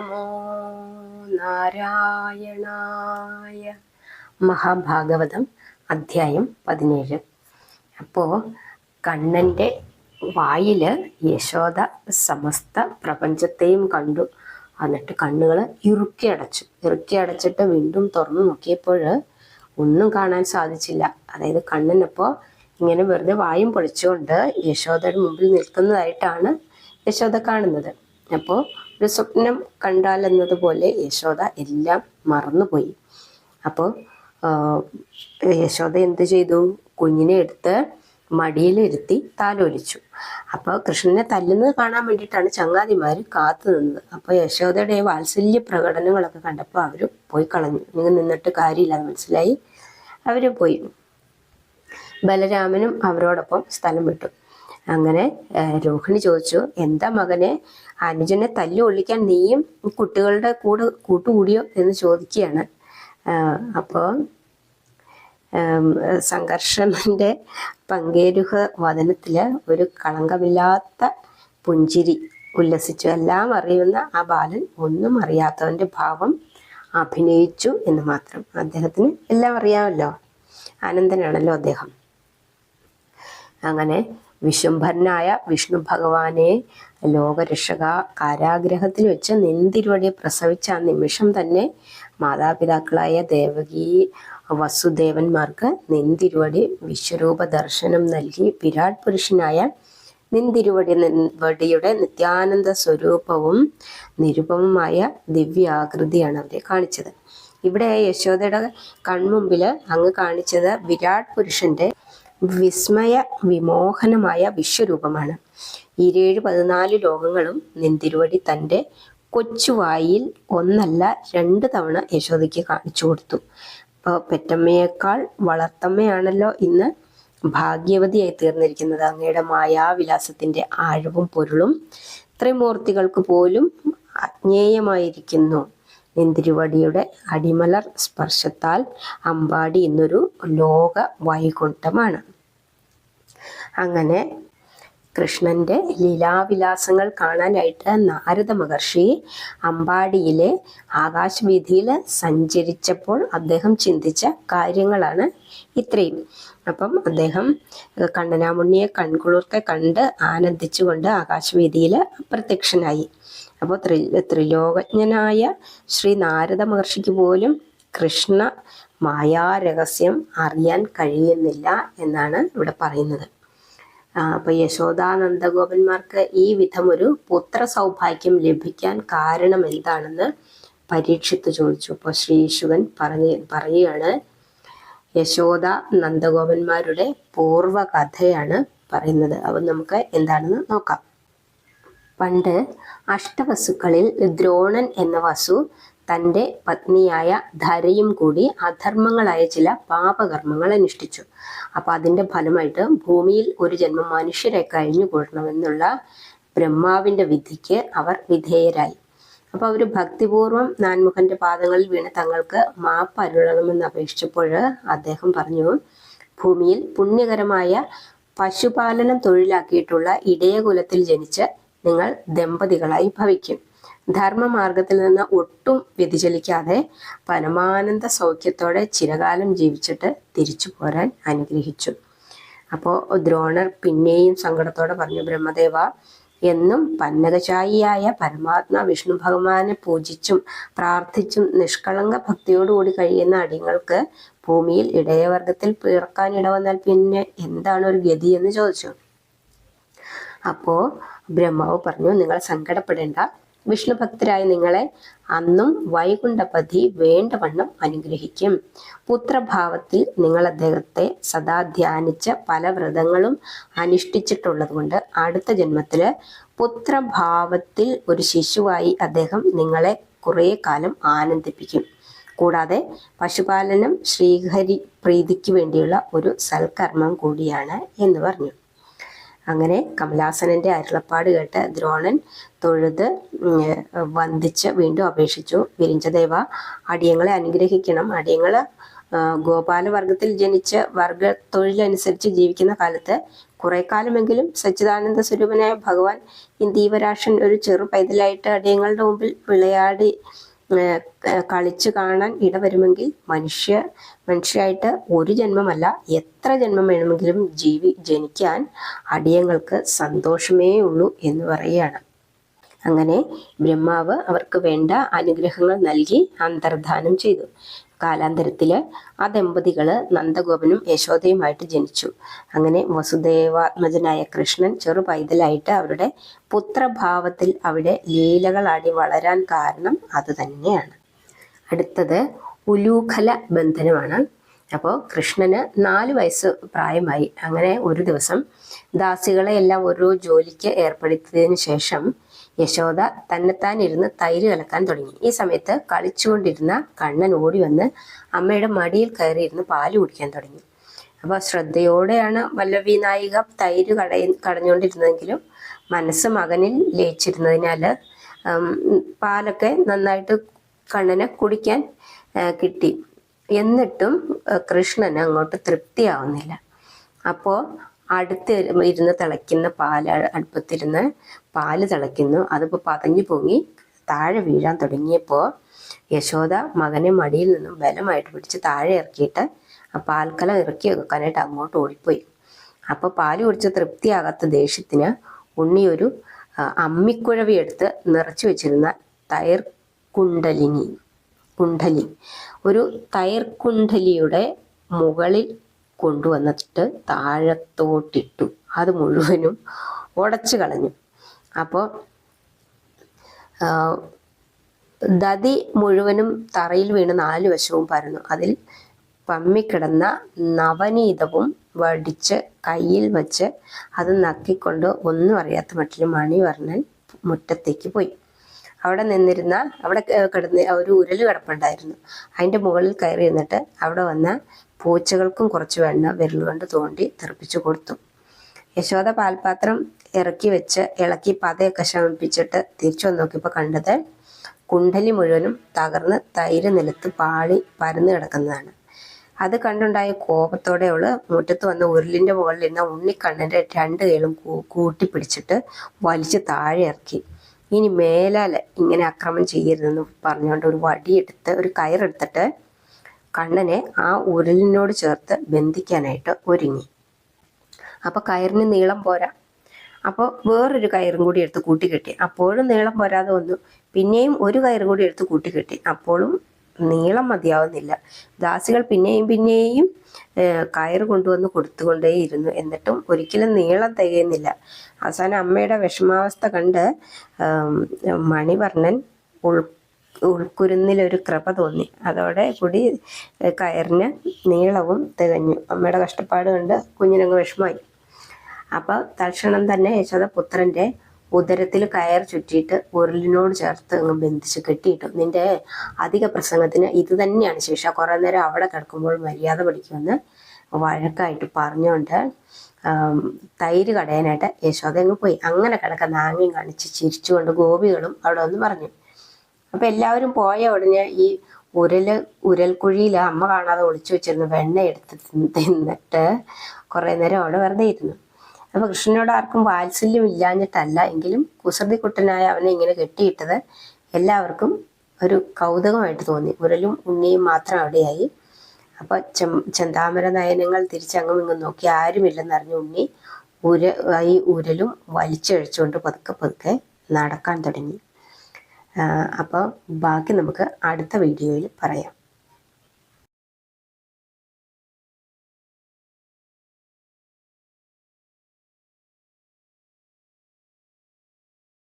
നമോ നാരായണായ മഹാഭാഗവതം അധ്യായം പതിനേഴ്. അപ്പോൾ കണ്ണന്റെ വായിൽ യശോദ സമസ്ത പ്രപഞ്ചത്തെയും കണ്ടു. എന്നിട്ട് കണ്ണുകൾ ഇറുക്കി അടച്ചു. ഇറുക്കി അടച്ചിട്ട് വീണ്ടും തുറന്നു നോക്കിയപ്പോൾ ഒന്നും കാണാൻ സാധിച്ചില്ല. അതായത് കണ്ണനപ്പോൾ ഇങ്ങനെ വെറുതെ വായും പൊളിച്ചുകൊണ്ട് യശോദയുടെ മുമ്പിൽ നിൽക്കുന്നതായിട്ടാണ് യശോദ കാണുന്നത്. അപ്പോൾ ഒരു സ്വപ്നം കണ്ടാലെന്നതുപോലെ യശോദ എല്ലാം മറന്നുപോയി. അപ്പോൾ യശോദ എന്ത് ചെയ്തു? കുഞ്ഞിനെ എടുത്ത് മടിയിലിരുത്തി താലോലിച്ചു. അപ്പോൾ കൃഷ്ണനെ തല്ലുന്നത് കാണാൻ വേണ്ടിയിട്ടാണ് ചങ്ങാതിമാർ കാത്തു നിന്നത്. അപ്പോൾ യശോദയുടെ വാത്സല്യ പ്രകടനങ്ങളൊക്കെ കണ്ടപ്പോൾ അവർ പോയി കളഞ്ഞു. നിങ്ങൾ നിന്നിട്ട് കാര്യമില്ല മനസ്സിലായി? അവർ പോയി. ബലരാമനും അവരോടൊപ്പം സ്ഥലം വിട്ടു. അങ്ങനെ രോഹിണി ചോദിച്ചു എന്താ മകനെ? അനുജനെ തല്ലി ഒളിക്കാൻ നീയും കുട്ടികളുടെ കൂടെ കൂട്ടുകൂടിയോ? എന്ന് ചോദിക്കുകയാണ്. അപ്പോൾ സംഘർഷമിന്റെ പങ്കേരുഹ വചനത്തിൽ ഒരു കളങ്കമില്ലാത്ത പുഞ്ചിരി ഉല്ലസിച്ചു. എല്ലാം അറിയുന്ന ആ ബാലൻ ഒന്നും അറിയാത്തവന്റെ ഭാവം അഭിനയിച്ചു എന്ന് മാത്രം. അദ്ദേഹത്തിന് എല്ലാം അറിയാമല്ലോ. അനന്തനാണല്ലോ അദ്ദേഹം. അങ്ങനെ വിശുംഭരനായ വിഷ്ണു ഭഗവാനെ ലോകരക്ഷക കാരാഗ്രഹത്തിൽ വെച്ച് നെന്തിരുവടി പ്രസവിച്ച ആ നിമിഷം തന്നെ മാതാപിതാക്കളായ ദേവകി വസുദേവന്മാർക്ക് നെന്തിരുവടി വിശ്വരൂപ ദർശനം നൽകി. വിരാട് പുരുഷനായ നിന്തിരുവടി വടിയുടെ നിത്യാനന്ദ സ്വരൂപവും നിരുപമമായ ദിവ്യാകൃതിയാണ് അവരെ കാണിച്ചത്. ഇവിടെ യശോദയുടെ കൺമുമ്പിൽ അങ്ങ് കാണിച്ചത് വിരാട് പുരുഷന്റെ വിസ്മയ വിമോഹനമായ വിശ്വരൂപമാണ്. ഇരേഴ് പതിനാല് ലോകങ്ങളും നിന്തിരുവടി തന്റെ കൊച്ചുവായിൽ ഒന്നല്ല രണ്ട് തവണ യശോദയ്ക്ക് കാണിച്ചു കൊടുത്തു. അപ്പോൾ പെറ്റമ്മയേക്കാൾ വളർത്തമ്മയാണല്ലോ ഇന്ന് ഭാഗ്യവതിയായി തീർന്നിരിക്കുന്നത്. അങ്ങയുടെ മായാവിലാസത്തിന്റെ ആഴവും പൊരുളും ത്രിമൂർത്തികൾക്ക് പോലും അജ്ഞേയമായിരിക്കുന്നു നിന്തിരുവടിയുടെ അടിമലർ സ്പർശത്താൽ അമ്പാടി ഇന്നൊരു ലോക വൈകുണ്ഠമാണ്. അങ്ങനെ കൃഷ്ണന്റെ ലീലാവിലാസങ്ങൾ കാണാനായിട്ട് നാരദ മഹർഷി അമ്പാടിയിലെ ആകാശവീതിയിൽ സഞ്ചരിച്ചപ്പോൾ അദ്ദേഹം ചിന്തിച്ച കാര്യങ്ങളാണ് ഇത്രയും. അപ്പം അദ്ദേഹം കണ്ണനാമുണ്ണിയെ കൺകുളിർക്കെ കണ്ട് ആനന്ദിച്ചുകൊണ്ട് ആകാശവീതിയിൽ പ്രത്യക്ഷനായി. അപ്പോൾ ത്രി ത്രിലോകജ്ഞനായ ശ്രീ നാരദ മഹർഷിക്ക് പോലും കൃഷ്ണ മായാരഹസ്യം അറിയാൻ കഴിയുന്നില്ല എന്നാണ് ഇവിടെ പറയുന്നത്. അപ്പൊ യശോദാനന്ദഗോപന്മാർക്ക് ഈ വിധം ഒരു പുത്ര സൗഭാഗ്യം ലഭിക്കാൻ കാരണം എന്താണെന്ന് പരീക്ഷിത്ത് ചോദിച്ചു. അപ്പോൾ ശ്രീശുകൻ പറഞ്ഞ് പറയുകയാണ് യശോദ നന്ദഗോപന്മാരുടെ പൂർവകഥയാണ് പറയുന്നത്. അപ്പം നമുക്ക് എന്താണെന്ന് നോക്കാം. പണ്ട് അഷ്ടവസുക്കളിൽ ദ്രോണൻ എന്ന വസു തന്റെ പത്നിയായ ധരയും കൂടി അധർമ്മങ്ങളായ ചില പാപകർമ്മങ്ങൾ അനുഷ്ഠിച്ചു. അപ്പം അതിന്റെ ഫലമായിട്ട് ഭൂമിയിൽ ഒരു ജന്മം മനുഷ്യരെ കഴിഞ്ഞു കൂടണമെന്നുള്ള ബ്രഹ്മാവിന്റെ വിധിക്ക് അവർ വിധേയരായി. അപ്പോൾ അവർ ഭക്തിപൂർവം നാൻമുഖന്റെ പാദങ്ങളിൽ വീണ് തങ്ങൾക്ക് മാപ്പ് അരുളണമെന്ന് അപേക്ഷിച്ചപ്പോൾ അദ്ദേഹം പറഞ്ഞു ഭൂമിയിൽ പുണ്യകരമായ പശുപാലനം തൊഴിലാക്കിയിട്ടുള്ള ഇടയകുലത്തിൽ ജനിച്ച് നിങ്ങൾ ദമ്പതികളായി ഭവിക്കും. ധർമ്മമാർഗത്തിൽ നിന്ന് ഒട്ടും വ്യതിചലിക്കാതെ പരമാനന്ദ സൗഖ്യത്തോടെ ചിരകാലം ജീവിച്ചിട്ട് തിരിച്ചു പോരാൻ അനുഗ്രഹിച്ചു. അപ്പോൾ ദ്രോണർ പിന്നെയും സങ്കടത്തോടെ പറഞ്ഞു ബ്രഹ്മദേവ എന്നും പന്നകശായിയായ പരമാത്മ വിഷ്ണു ഭഗവാനെ പൂജിച്ചും പ്രാർത്ഥിച്ചും നിഷ്കളങ്ക ഭക്തിയോടുകൂടി കഴിയുന്ന അടിങ്ങൾക്ക് ഭൂമിയിൽ ഇടയവർഗത്തിൽ പിറക്കാൻ ഇടവന്നാൽ പിന്നെ എന്താണ് ഒരു ഗതി? എന്ന് ചോദിച്ചു. അപ്പോ ബ്രഹ്മാവ് പറഞ്ഞു നിങ്ങൾ സങ്കടപ്പെടേണ്ട. വിഷ്ണു ഭക്തരായ നിങ്ങളെ അന്നും വൈകുണ്ഠപതി വേണ്ടവണ്ണം അനുഗ്രഹിക്കും. പുത്രഭാവത്തിൽ നിങ്ങൾ അദ്ദേഹത്തെ സദാ ധ്യാനിച്ച പല വ്രതങ്ങളും അനുഷ്ഠിച്ചിട്ടുള്ളത് കൊണ്ട് അടുത്ത ജന്മത്തിൽ പുത്രഭാവത്തിൽ ഒരു ശിശുവായി അദ്ദേഹം നിങ്ങളെ കുറേ കാലം ആനന്ദിപ്പിക്കും. കൂടാതെ പശുപാലനം ശ്രീഹരി പ്രീതിക്ക് വേണ്ടിയുള്ള ഒരു സൽക്കർമ്മം കൂടിയാണ് എന്ന് പറഞ്ഞു. അങ്ങനെ കമലാസനന്റെ അരുളപ്പാട് കേട്ട് ദ്രോണൻ തൊഴുത് വന്ദിച്ച് വീണ്ടും അപേക്ഷിച്ചു. വിരിഞ്ചദേവ അടിയങ്ങളെ അനുഗ്രഹിക്കണം. അടിയങ്ങൾ ഗോപാലവർഗത്തിൽ ജനിച്ച് വർഗ തൊഴിലനുസരിച്ച് ജീവിക്കുന്ന കാലത്ത് കുറെ കാലമെങ്കിലും സച്ചിദാനന്ദ സ്വരൂപനായ ഭഗവാൻ ഇന്ദീവരാഷൻ ഒരു ചെറു പൈതലായിട്ട് അടിയങ്ങളുടെ മുമ്പിൽ വിളയാടി കളിച്ചു കാണാൻ ഇടവരുമെങ്കിൽ മനുഷ്യ മനുഷ്യരായിട്ട് ഒരു ജന്മമല്ല എത്ര ജന്മം വേണമെങ്കിലും ജീവി ജനിക്കാൻ അടിയങ്ങൾക്ക് സന്തോഷമേ ഉള്ളൂ എന്ന് പറയുകയാണ്. അങ്ങനെ ബ്രഹ്മാവ് അവർക്ക് വേണ്ട അനുഗ്രഹങ്ങൾ നൽകി അന്തർധാനം ചെയ്തു. കാലാന്തരത്തിൽ ആ ദമ്പതികൾ നന്ദഗോപനും യശോദയുമായിട്ട് ജനിച്ചു. അങ്ങനെ വസുദേവാത്മജനായ കൃഷ്ണൻ ചെറു പൈതലായിട്ട് അവരുടെ പുത്രഭാവത്തിൽ അവിടെ ലീലകളാടി വളരാൻ കാരണം അത് തന്നെയാണ്. അടുത്തത് ഉലൂഖല ബന്ധനമാണ്. അപ്പോൾ കൃഷ്ണന് നാല് വയസ്സ് പ്രായമായി. അങ്ങനെ ഒരു ദിവസം ദാസികളെ എല്ലാം ഓരോ ജോലിക്ക് ഏർപ്പെടുത്തിയതിനു ശേഷം യശോദ തന്നെത്താൻ ഇരുന്ന് തൈര് കലക്കാൻ തുടങ്ങി. ഈ സമയത്ത് കളിച്ചുകൊണ്ടിരുന്ന കണ്ണൻ ഓടി വന്ന് അമ്മയുടെ മടിയിൽ കയറിയിരുന്ന് പാൽ കുടിക്കാൻ തുടങ്ങി. അപ്പോൾ ശ്രദ്ധയോടെയാണ് വല്ലവി നായിക തൈര് കടയി കടഞ്ഞുകൊണ്ടിരുന്നതെങ്കിലും മനസ്സ് മകനിൽ ലയിച്ചിരുന്നതിനാൽ പാലൊക്കെ നന്നായിട്ട് കണ്ണനെ കുടിക്കാൻ കിട്ടി. എന്നിട്ടും കൃഷ്ണന് അങ്ങോട്ട് തൃപ്തിയാവുന്നില്ല. അപ്പോൾ അടുത്ത് ഇരുന്ന് തിളയ്ക്കുന്ന പാൽ അടുപ്പത്തിരുന്ന് പാൽ തിളയ്ക്കുന്നു. അതിപ്പോൾ പതഞ്ഞു പൊങ്ങി താഴെ വീഴാൻ തുടങ്ങിയപ്പോൾ യശോദ മകനെ മടിയിൽ നിന്നും ബലമായിട്ട് പിടിച്ച് താഴെ ഇറക്കിയിട്ട് ആ പാൽക്കലം ഇറക്കി വെക്കാനായിട്ട് അങ്ങോട്ട് ഓടിപ്പോയി. അപ്പോൾ പാൽ കുടിച്ച് തൃപ്തിയാകാത്ത ദേഷ്യത്തിന് ഉണ്ണി ഒരു അമ്മിക്കുഴവി എടുത്ത് നിറച്ചു വെച്ചിരുന്ന തയർ കുണ്ടലിനി കുണ്ടലി. ഒരു തയർ കുണ്ടലിയുടെ മുകളിൽ കൊണ്ടുവന്നിട്ട് താഴത്തോട്ടിട്ടു. അത് മുഴുവനും ഉടച്ചു കളഞ്ഞു. അപ്പോൾ ദതി മുഴുവനും തറയിൽ വീണ് നാല് വശവും പരന്നു. അതിൽ പമ്മിക്കിടന്ന നവനീതവും വടിച്ച് കയ്യിൽ വച്ച് അത് നക്കിക്കൊണ്ട് ഒന്നും അറിയാത്ത മട്ടിൽ മണിവർണൻ മുറ്റത്തേക്ക് പോയി. അവിടെ നിന്നിരുന്ന അവിടെ കിടന്ന് ഒരു ഉരൽ കിടപ്പുണ്ടായിരുന്നു. അതിന്റെ മുകളിൽ കയറി നിന്നിട്ട് അവിടെ വന്ന പൂച്ചകൾക്കും കുറച്ച് വെണ്ണ വിരൽ കൊണ്ട് തോണ്ടി തെറിപ്പിച്ചു കൊടുത്തു. യശോദ പാൽപാത്രം ഇറക്കി വെച്ച് ഇളക്കി പതയൊക്കെ ശമിപ്പിച്ചിട്ട് തിരിച്ചു വന്ന് നോക്കിയപ്പോൾ കണ്ടത് കുണ്ടലി മുഴുവനും തകർന്ന് തൈര് നിലത്ത് പാളി പരന്നു കിടക്കുന്നതാണ്. അത് കണ്ടുണ്ടായ കോപത്തോടെ അവൾ മുറ്റത്ത് വന്ന ഉരുളിന്റെ മുകളിൽ ഇരുന്ന ഉണ്ണിക്കണ്ണന്റെ രണ്ട് കൈകളും കൂട്ടി കൂട്ടിപ്പിടിച്ചിട്ട് വലിച്ച് താഴെ ഇറക്കി. ഇനി മേലാൽ ഇങ്ങനെ അക്രമം ചെയ്യരുതെന്ന് പറഞ്ഞുകൊണ്ട് ഒരു വടിയെടുത്ത് ഒരു കയറെടുത്തിട്ട് കണ്ണനെ ആ ഉരലിനോട് ചേർത്ത് ബന്ധിക്കാനായിട്ട് ഒരുങ്ങി. അപ്പോൾ കയറിന് നീളം പോരാ. അപ്പോൾ വേറൊരു കയറും കൂടി എടുത്ത് കൂട്ടിക്കെട്ടി. അപ്പോഴും നീളം പോരാതെ വന്നു. പിന്നെയും ഒരു കയറും കൂടി എടുത്ത് കൂട്ടിക്കെട്ടി. അപ്പോഴും നീളം മതിയാവുന്നില്ല. ദാസികൾ പിന്നെയും പിന്നെയും കയറ് കൊണ്ടുവന്ന് കൊടുത്തുകൊണ്ടേയിരുന്നു. എന്നിട്ടും ഒരിക്കലും നീളം തികയുന്നില്ല. അവസാനം അമ്മയുടെ വിഷമാവസ്ഥ കണ്ട് മണിവർണൻ ഉൾ ഉൾക്കുരുന്നിലൊരു കൃപ തോന്നി. അതോടെ കൂടി കയറിന് നീളവും തികഞ്ഞു. അമ്മയുടെ കഷ്ടപ്പാട് കണ്ട് കുഞ്ഞിനങ്ങ് വിഷമായി. അപ്പോൾ തൽക്ഷണം തന്നെ യശോദ പുത്രന്റെ ഉദരത്തിൽ കയർ ചുറ്റിയിട്ട് ഉരുളിനോട് ചേർത്ത് അങ്ങ് ബന്ധിച്ച് കെട്ടിയിട്ടു. നിന്റെ അധിക പ്രസംഗത്തിന് ഇത് തന്നെയാണ് ശിക്ഷ കുറേ നേരം അവിടെ കിടക്കുമ്പോൾ മര്യാദ പഠിക്കുമെന്ന് വഴക്കായിട്ട് പറഞ്ഞുകൊണ്ട് തൈര് കടയാനായിട്ട് യശോദ അങ്ങ് പോയി. അങ്ങനെ കിടക്കുന്ന ആംഗ്യം കാണിച്ച് ചിരിച്ചുകൊണ്ട് ഗോപികളും അവിടെ വന്ന് പറഞ്ഞു. അപ്പൊ എല്ലാവരും പോയ ഉടനെ ഈ ഉരൽ ഉരൽക്കുഴിയിൽ അമ്മ കാണാതെ ഒളിച്ചു വെച്ചിരുന്നു. വെണ്ണ എടുത്ത് തിന്ന് തിന്നിട്ട് കുറെ നേരം അവിടെ വെറുതെ ഇരുന്നു. അപ്പൊ കൃഷ്ണനോട് ആർക്കും വാത്സല്യം ഇല്ലാഞ്ഞിട്ടല്ല. എങ്കിലും കുസൃതി കുട്ടനായ അവനെ ഇങ്ങനെ കെട്ടിയിട്ടത് എല്ലാവർക്കും ഒരു കൗതുകമായിട്ട് തോന്നി. ഉരലും ഉണ്ണിയും മാത്രം അവിടെയായി. അപ്പൊ ചെം ചെന്താമര നയനങ്ങൾ തിരിച്ചങ്ങും ഇങ്ങും നോക്കി ആരുമില്ലെന്നറിഞ്ഞ ഉണ്ണി ഉര ഈ ഉരലും വലിച്ചഴിച്ചുകൊണ്ട് പതുക്കെ പതുക്കെ നടക്കാൻ തുടങ്ങി. അപ്പോൾ ബാക്കി നമുക്ക് അടുത്ത വീഡിയോയിൽ പറയാം.